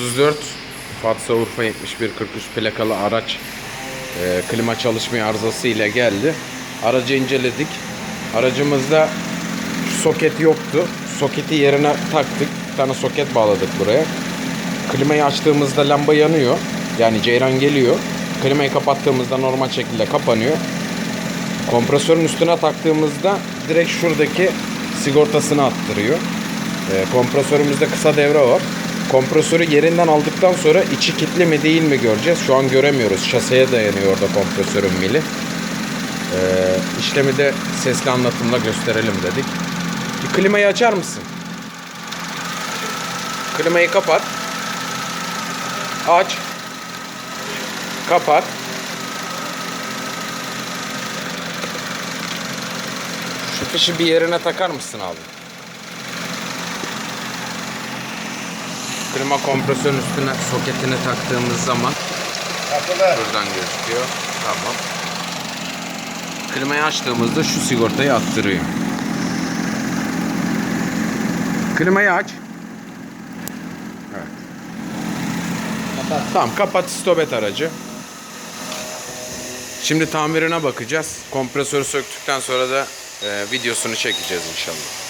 34 Fatsa Urfa 7143 plakalı araç e, klima çalışmıyor arızası ile geldi. Aracı inceledik. Aracımızda soket yoktu. Soketi yerine taktık. Bir tane soket bağladık buraya. Klimayı açtığımızda lamba yanıyor. Yani ceyran geliyor. Klimayı kapattığımızda normal şekilde kapanıyor. Kompresörün üstüne taktığımızda direkt şuradaki sigortasını attırıyor. Ee, kompresörümüzde kısa devre var. Kompresörü yerinden aldıktan sonra içi kilitli mi değil mi göreceğiz. Şu an göremiyoruz. Şaseye dayanıyor orada kompresörün mili. Ee, işlemi de sesli anlatımla gösterelim dedik. Bir klimayı açar mısın? Klimayı kapat. Aç. Kapat. Şu fişi bir yerine takar mısın abi? Klima kompresörün üstüne soketini taktığımız zaman buradan gözüküyor. Tamam. Klimayı açtığımızda şu sigortayı attırıyor. Klimayı aç. Evet. Tamam kapat stop et aracı. Şimdi tamirine bakacağız. Kompresörü söktükten sonra da e, videosunu çekeceğiz inşallah.